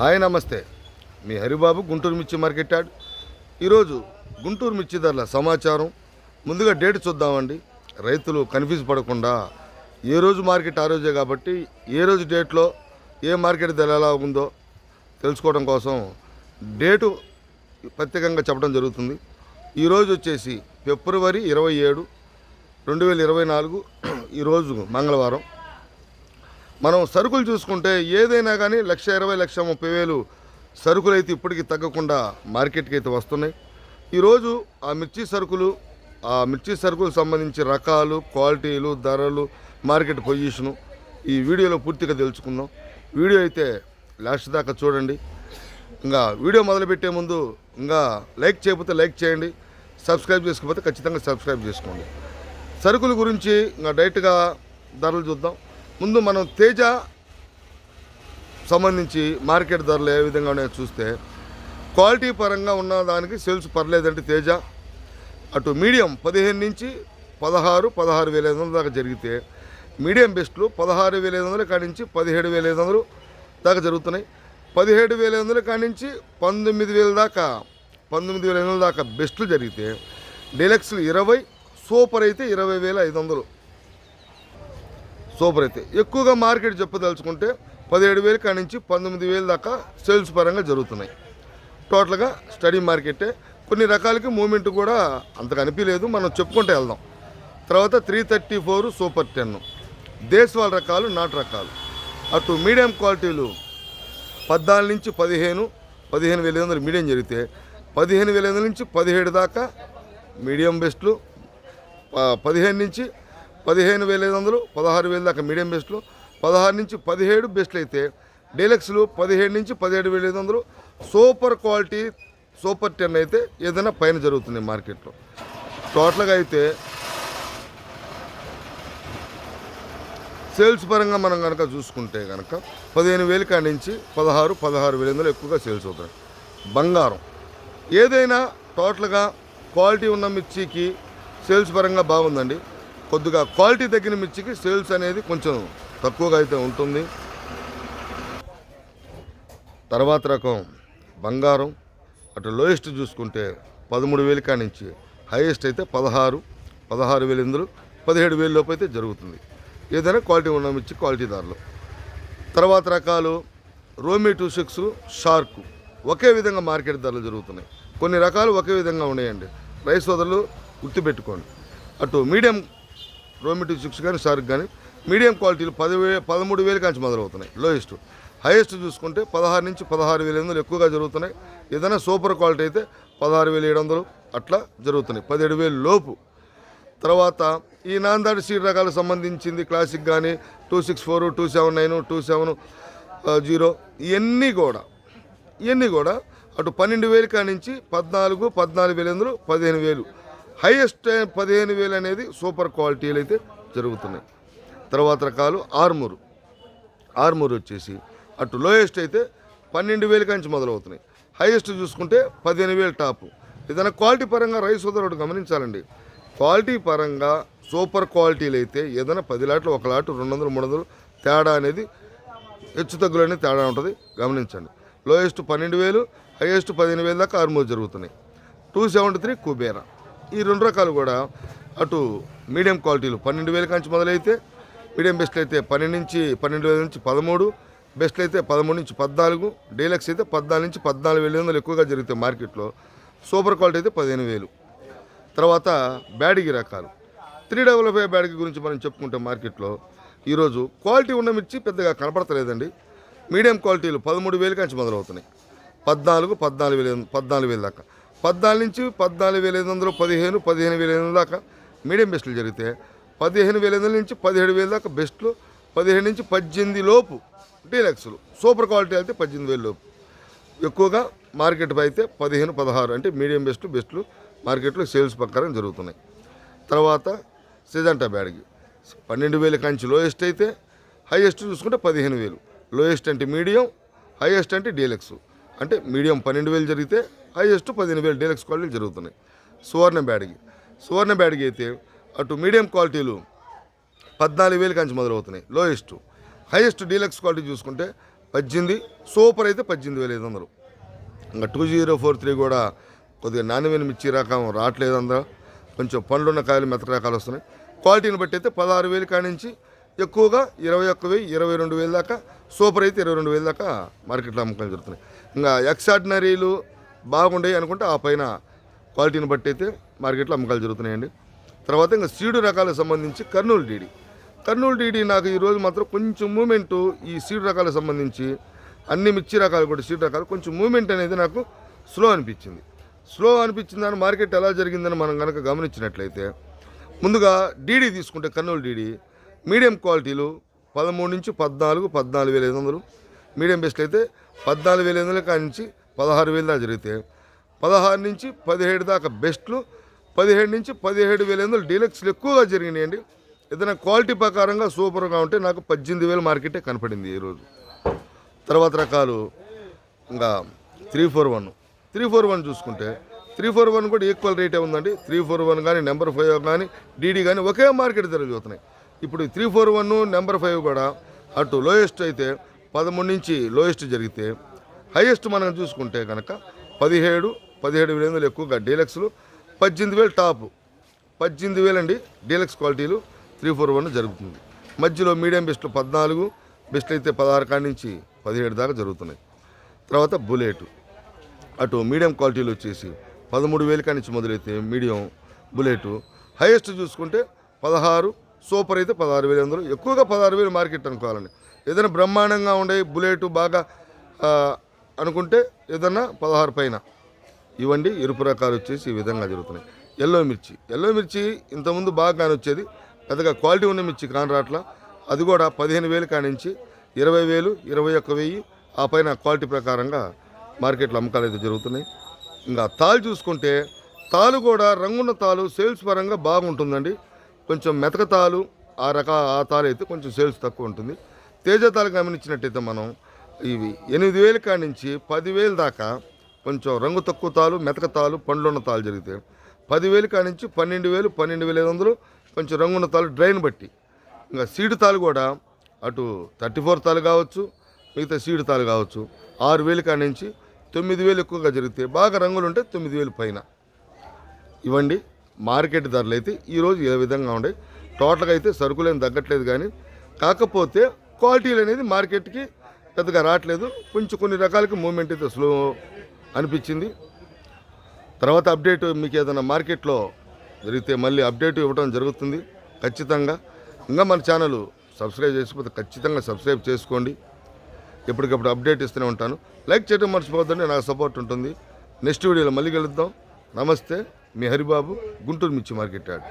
Hi నమస్తే. మీ హరిబాబు గుంటూరు మిర్చి market ఈరోజు గుంటూరు మిర్చి ధరల సమాచారం. ముందుగా డేట్ చూద్దామండి. రైతులు కన్ఫ్యూజ్ పడకుండా ఏ రోజు మార్కెట్ ఆ రోజే కాబట్టి ఏ రోజు డేట్లో ఏ మార్కెట్ ధర ఎలా ఉందో తెలుసుకోవడం కోసం డేటు ప్రత్యేకంగా చెప్పడం జరుగుతుంది. ఈరోజు వచ్చేసి ఫిబ్రవరి ఇరవై ఏడు రెండు వేల ఇరవై నాలుగు ఈరోజు మంగళవారం. మనం సరుకులు చూసుకుంటే ఏదైనా కానీ లక్ష ఇరవై లక్ష ముప్పై వేలు సరుకులు అయితే ఇప్పటికీ తగ్గకుండా మార్కెట్కి అయితే వస్తున్నాయి. ఈరోజు ఆ మిర్చి సరుకులు ఆ మిర్చి సరుకులకు సంబంధించి రకాలు క్వాలిటీలు ధరలు మార్కెట్ పొజిషను ఈ వీడియోలో పూర్తిగా తెలుసుకుందాం. వీడియో అయితే లాస్ట్ దాకా చూడండి. ఇంకా వీడియో మొదలుపెట్టే ముందు ఇంకా లైక్ చేయకపోతే లైక్ చేయండి. సబ్స్క్రైబ్ చేసుకోకపోతే ఖచ్చితంగా సబ్స్క్రైబ్ చేసుకోండి. సరుకుల గురించి ఇంకా డైరెక్ట్గా ధరలు చూద్దాం. ముందు మనం తేజ సంబంధించి మార్కెట్ ధరలు ఏ విధంగా ఉన్నాయో చూస్తే క్వాలిటీ పరంగా ఉన్న దానికి సేల్స్ పర్లేదంటే తేజ. అటు మీడియం పదిహేను నుంచి పదహారు పదహారు వేల ఐదు వందల దాకా జరిగితే మీడియం బెస్ట్లు పదహారు వేల ఐదు వందల కాడి నుంచి పదిహేడు వేల ఐదు వందలు దాకా జరుగుతున్నాయి. పదిహేడు వేల ఐదు వందల కాడి నుంచి పంతొమ్మిది వేల దాకా పంతొమ్మిది వేల ఐదు వందల దాకా బెస్ట్లు జరిగితే డీలక్స్లు ఇరవై సూపర్ అయితే ఇరవై వేల ఐదు వందలు. సూపర్ అయితే. ఎక్కువగా మార్కెట్ చెప్పదలుచుకుంటే పదిహేడు వేలు కాడి నుంచి పంతొమ్మిది వేలు దాకా సేల్స్ పరంగా జరుగుతున్నాయి. టోటల్గా స్టడీ మార్కెటే. కొన్ని రకాలకి మూమెంట్ కూడా అంతగా అనిపించలేదు మనం చెప్పుకుంటూ వెళ్దాం. తర్వాత three thirty four super ten. దేశవాళ రకాలు నాటు రకాలు. అటు మీడియం క్వాలిటీలు పద్నాలుగు నుంచి పదిహేను పదిహేను వేల ఐదు వందలు మీడియం జరిగితే పదిహేను వేల ఐదు వందల నుంచి పదిహేడు దాకా మీడియం బెస్ట్లు పదిహేను నుంచి పదిహేను వేల ఐదు వందలు పదహారు వేల దాకా మీడియం బెస్ట్లు పదహారు నుంచి పదిహేడు బెస్ట్లు అయితే డీలక్స్లు పదిహేడు నుంచి పదిహేడు వేల ఐదు వందలు. సూపర్ క్వాలిటీ సూపర్ టెన్ అయితే ఏదైనా పైన జరుగుతుంది మార్కెట్లో. టోటల్గా అయితే సేల్స్ పరంగా మనం కనుక చూసుకుంటే కనుక పదిహేను వేలు కాడి నుంచి పదహారు పదహారు వేల వందలు ఎక్కువగా సేల్స్ అవుతాయి బంగారం ఏదైనా టోటల్గా క్వాలిటీ ఉన్న మిర్చికి సేల్స్ పరంగా బాగుందండి. కొద్దిగా క్వాలిటీ తగ్గిన మిర్చికి సేల్స్ అనేది కొంచెం తక్కువగా అయితే ఉంటుంది. తర్వాత రకం బంగారం. అటు లోయెస్ట్ చూసుకుంటే పదమూడు వేలు కానించి నుంచి హైయెస్ట్ అయితే పదహారు పదహారు వేలు ఇందులో పదిహేడు వేలు లోపు అయితే జరుగుతుంది. ఏదైనా క్వాలిటీ ఉన్న మిర్చి క్వాలిటీ ధరలు తర్వాత రకాలు రోమీ టూ సిక్స్ షార్క్ ఒకే విధంగా మార్కెట్ ధరలు జరుగుతున్నాయి. కొన్ని రకాలు ఒకే విధంగా ఉన్నాయండి. రైస్ వదలు గుర్తుపెట్టుకోండి. అటు మీడియం రోమీ సిక్స్ కానీ షార్క్ కానీ మీడియం క్వాలిటీలు పదివే పదమూడు వేలు కాంచి మొదలవుతున్నాయి లోయెస్ట్. హైయెస్ట్ చూసుకుంటే పదహారు నుంచి పదహారు వేల ఎనిమిది ఎక్కువగా జరుగుతున్నాయి. ఏదైనా సూపర్ క్వాలిటీ అయితే పదహారు వేల ఏడు వందలు అట్లా జరుగుతున్నాయి పదిహేడు వేలు లోపు. తర్వాత ఈ నాందాడి సీడ్ రకాలకు సంబంధించింది క్లాసిక్ కానీ two six four two seven nine two seven zero ఇవన్నీ కూడా ఇవన్నీ కూడా అటు పన్నెండు వేలు కానించి పద్నాలుగు పద్నాలుగు వేల ఎందులో పదిహేను వేలు. హైయెస్ట్ పదిహేను వేలు అనేది సూపర్ క్వాలిటీలు అయితే జరుగుతున్నాయి. తర్వాత రకాలు ఆర్మూరు. ఆర్మూర్ వచ్చేసి అటు లోయెస్ట్ అయితే పన్నెండు వేల కంచి మొదలవుతున్నాయి. హైయెస్ట్ చూసుకుంటే పదిహేను వేలు టాపు. ఏదైనా క్వాలిటీ పరంగా రైస్ సోదరుడు గమనించాలండి. క్వాలిటీ పరంగా సూపర్ క్వాలిటీలు అయితే ఏదైనా పది లాట్లు ఒక లాటు రెండు వందలు మూడు వందలు తేడా అనేది హెచ్చు తగ్గులు అనేది తేడా ఉంటుంది. గమనించండి. లోయెస్ట్ పన్నెండు వేలు హైయెస్ట్ పదిహేను వేలు దాకా ఆర్మూర్ జరుగుతున్నాయి. Two seventy three Kubera. ఈ రెండు రకాలు కూడా అటు మీడియం క్వాలిటీలు పన్నెండు వేల కాంచి మొదలైతే మీడియం బెస్ట్లు అయితే పన్నెండు నుంచి పన్నెండు వేల నుంచి పదమూడు బెస్ట్లు అయితే పదమూడు నుంచి పద్నాలుగు డీలక్స్ అయితే పద్నాలుగు నుంచి పద్నాలుగు వేల వందలు ఎక్కువగా జరుగుతాయి మార్కెట్లో. సూపర్ క్వాలిటీ అయితే పదిహేను వేలు. తర్వాత బ్యాడిగి రకాలు. త్రీ డబల్ ఫైవ్ బ్యాడిగి గురించి మనం చెప్పుకుంటే మార్కెట్లో ఈరోజు క్వాలిటీ ఉన్న మిర్చి పెద్దగా కనపడతలేదండి. మీడియం క్వాలిటీలు పదమూడు వేలు కాంచి మొదలవుతున్నాయి. పద్నాలుగు పద్నాలుగు వేల పద్నాలుగు వేల దాకా. పద్నాలుగు నుంచి పద్నాలుగు వేల ఐదు వందలు పదిహేను పదిహేను వేల ఐదు వందల దాకా మీడియం బెస్ట్లు జరిగితే పదిహేను వేల ఐదు వందల నుంచి పదిహేడు వేల దాకా బెస్ట్లు పదిహేడు నుంచి పద్దెనిమిది లోపు డీలక్స్లు. సూపర్ క్వాలిటీ అయితే పద్దెనిమిది వేల లోపు. ఎక్కువగా మార్కెట్ అయితే పదిహేను పదహారు అంటే మీడియం బెస్ట్ బెస్ట్లు మార్కెట్లో సేల్స్ ప్రకారం జరుగుతున్నాయి. తర్వాత సిజంటా బ్యాడ్కి. పన్నెండు వేల కంచి లోయెస్ట్ అయితే హైయెస్ట్ చూసుకుంటే పదిహేను వేలు. లోయెస్ట్ అంటే మీడియం హైయెస్ట్ అంటే డీలక్స్. అంటే మీడియం పన్నెండు వేలు జరిగితే హైయెస్ట్ పదిహేను వేలు డీలక్స్ క్వాలిటీలు జరుగుతున్నాయి. సువర్ణ బ్యాడ్కి సువర్ణ బ్యాడ్కి అయితే అటు మీడియం క్వాలిటీలు పద్నాలుగు వేలు కంచి మొదలవుతున్నాయి. లోయెస్ట్. హైయెస్ట్ డీలక్స్ క్వాలిటీ చూసుకుంటే పద్దెనిమిది సూపర్ అయితే పద్దెనిమిది వేల ఐదు వందలు. ఇంకా టూ జీరో ఫోర్ త్రీ కూడా కొద్దిగా నాణ్యమైన మిర్చి రకం రావట్లేదు అందరూ. కొంచెం పండ్లున్న కాయలు మెతక రకాలు వస్తున్నాయి. క్వాలిటీని బట్టి అయితే పదహారు వేలు కానించి ఎక్కువగా ఇరవై ఒక్క వెయ్యి ఇరవై రెండు వేలు దాకా సూపర్ అయితే ఇరవై రెండు వేలు దాకా మార్కెట్లో అమ్మకాలు జరుగుతున్నాయి. ఇంకా ఎక్స్ఆర్డినరీలు బాగుండే అనుకుంటే ఆ పైన క్వాలిటీని బట్టి అయితే మార్కెట్లో అమ్మకాలు జరుగుతున్నాయండి. తర్వాత ఇంకా సీడు రకాలకు సంబంధించి కర్నూలు డీడీ. కర్నూలు డీడీ నాకు ఈరోజు మాత్రం కొంచెం మూమెంట్ ఈ సీడు రకాలకు సంబంధించి అన్ని మిర్చి రకాలు కూడా సీడ్ రకాలు కొంచెం మూమెంట్ అనేది నాకు స్లో అనిపించింది. స్లో అనిపించిందని మార్కెట్ ఎలా జరిగిందని మనం కనుక గమనించినట్లయితే ముందుగా డీడీ తీసుకుంటే కర్నూలు డీడీ మీడియం క్వాలిటీలు పదమూడు నుంచి పద్నాలుగు పద్నాలుగు వేల ఐదు వందలు. మీడియం బెస్ట్ అయితే పద్నాలుగు వేల ఐదు వందల కాడి నుంచి పదహారు వేలు దాకా జరిగితే పదహారు నుంచి పదిహేడు దాకా బెస్ట్లు పదిహేడు నుంచి పదిహేడు వేల ఎందుకు డీలక్స్లు ఎక్కువగా జరిగినాయండి. ఏదైనా క్వాలిటీ ప్రకారంగా సూపర్గా ఉంటే నాకు పద్దెనిమిది వేల మార్కెటే కనపడింది ఈరోజు తర్వాత రకాలు ఇంకా three four one. Three four one చూసుకుంటే త్రీ ఫోర్ వన్ కూడా ఈక్వల్ రేటే ఉందండి. త్రీ ఫోర్ వన్ కానీ నెంబర్ ఫైవ్ కానీ డీడీ కానీ ఒకే మార్కెట్ ధర చూస్తున్నాయి. ఇప్పుడు three four one number five కూడా అటు లోయెస్ట్ అయితే పదమూడు నుంచి లోయెస్ట్ జరిగితే హైయెస్ట్ మనం చూసుకుంటే కనుక పదిహేడు పదిహేడు వేల వందలు ఎక్కువగా డీలక్స్లు పద్దెనిమిది వేలు టాప్. పద్దెనిమిది వేలండి డీలక్స్ క్వాలిటీలు త్రీ ఫోర్ వన్ జరుగుతుంది. మధ్యలో మీడియం బెస్ట్లు పద్నాలుగు బెస్ట్ అయితే పదహారు కాడి నుంచి పదిహేడు దాకా జరుగుతున్నాయి. తర్వాత బుల్లెట్ అటు మీడియం క్వాలిటీలు వచ్చేసి పదమూడు వేల కాడి నుంచి మొదలైతే మీడియం బుల్లెట్ హైయెస్ట్ చూసుకుంటే పదహారు సూపర్ అయితే పదహారు వేలు వందలు. ఎక్కువగా పదహారు వేలు మార్కెట్ అనుకోవాలండి. ఏదైనా బ్రహ్మాండంగా ఉండే బుల్లెట్ బాగా అనుకుంటే ఏదన్నా పదహారు పైన. ఇవ్వండి ఎరుపు రకాలు వచ్చేసి ఈ విధంగా జరుగుతున్నాయి. ఎల్లో మిర్చి. ఎల్లో మిర్చి ఇంతకుముందు బాగా కాని వచ్చేది పెద్దగా క్వాలిటీ ఉన్న మిర్చి కాని రాట్లా. అది కూడా పదిహేను వేలు కానించి ఇరవై వేలు ఇరవై ఒక్క వెయ్యి ఆ పైన క్వాలిటీ ప్రకారంగా మార్కెట్లో అమ్మకాలు అయితే జరుగుతున్నాయి. ఇంకా తాలు చూసుకుంటే తాలు కూడా రంగున్న తాలు సేల్స్ పరంగా బాగుంటుందండి. కొంచెం మెతక తాలు ఆ రక ఆ తాలు అయితే కొంచెం సేల్స్ తక్కువ ఉంటుంది. తేజ తాలు గమనించినట్టయితే మనం ఇవి. ఎనిమిది వేలు కాడి నుంచి పదివేలు దాకా కొంచెం రంగు తక్కువ తాలు మెతక తాలు పండ్లున్న తాలు జరిగితే పదివేలు కాడి నుంచి పన్నెండు వేలు పన్నెండు వేల ఐదు వందలు కొంచెం రంగున్న తాలు డ్రైన్ బట్టి. ఇంకా సీడు తాలు కూడా అటు థర్టీ ఫోర్ తాలు కావచ్చు మిగతా సీడు తాలు కావచ్చు. ఆరు వేలు కాడి నుంచి తొమ్మిది వేలు ఎక్కువగా జరిగితే బాగా రంగులు ఉంటే తొమ్మిది వేలు పైన. ఇవ్వండి మార్కెట్ ధరలు అయితే ఈరోజు ఏ విధంగా ఉండే? టోటల్గా అయితే సరుకులు ఏం తగ్గట్లేదు కానీ కాకపోతే క్వాలిటీలు అనేది మార్కెట్కి పెద్దగా రావట్లేదు. కొంచెం కొన్ని రకాలకి మూమెంట్ అయితే స్లో అనిపించింది. తర్వాత అప్డేట్ మీకు ఏదైనా మార్కెట్లో జరిగితే మళ్ళీ అప్డేట్ ఇవ్వడం జరుగుతుంది. ఖచ్చితంగా. ఇంకా మన ఛానల్ సబ్స్క్రైబ్ చేసిపోతే ఖచ్చితంగా సబ్స్క్రైబ్ చేసుకోండి. ఎప్పటికప్పుడు అప్డేట్ ఇస్తూనే ఉంటాను. లైక్ చేయడం మర్చిపోద్దని నాకు సపోర్ట్ ఉంటుంది. నెక్స్ట్ వీడియోలో మళ్ళీ కలుద్దాం. నమస్తే. మీ హరిబాబు గుంటూరు మిర్చి మార్కెట్ యాడ్